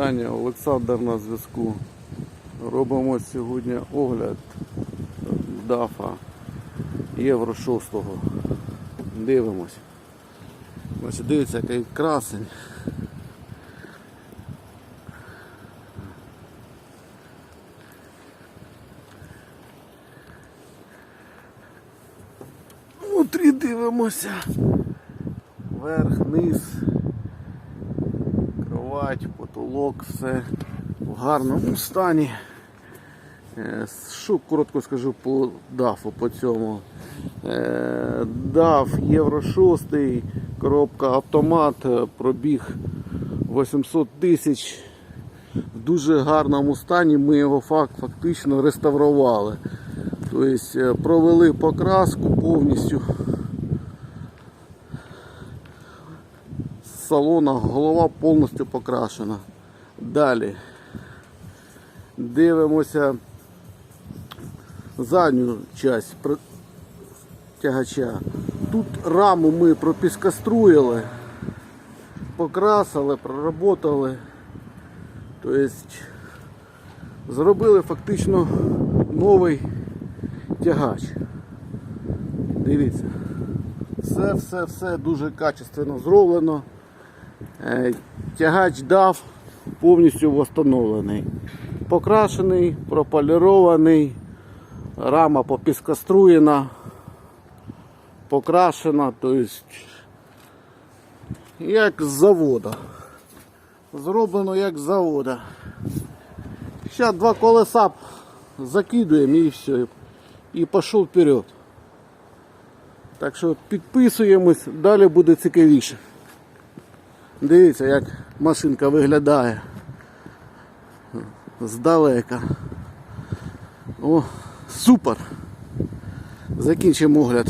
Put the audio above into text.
вітання, Олександр на зв'язку. Робимо сьогодні огляд ДАФа Євро 6. Дивимось. Значить, дивіться, який красень. Внутрі дивимося. Верх, низ, кровать, потолок, все в гарному стані. Е, Що коротко скажу по дафу по цьому. Е, Даф Євро 6, коробка автомат, е, пробіг 800 тисяч. В дуже гарному стані ми його фактично реставрували. Тобто провели покраску повністю. Салона голова повністю покрашена. Далі дивимося задню часть тягача. Тут раму ми пропіскаструїли, покрасили, проработали. Тобто зробили фактично новий тягач. Дивіться. Все, все, все дуже качественно зроблено. Е, Тягач дав повністю встановлений. Покрашений, прополірований, рама попіскаструєна, покрашена, тобто як з завода. Зроблено як з завода. Зараз два колеса закидуємо і все. І пішов вперед. Так що підписуємось, далі буде цікавіше. Дивіться, як машинка виглядає здалека. О, супер. Закінчимо огляд.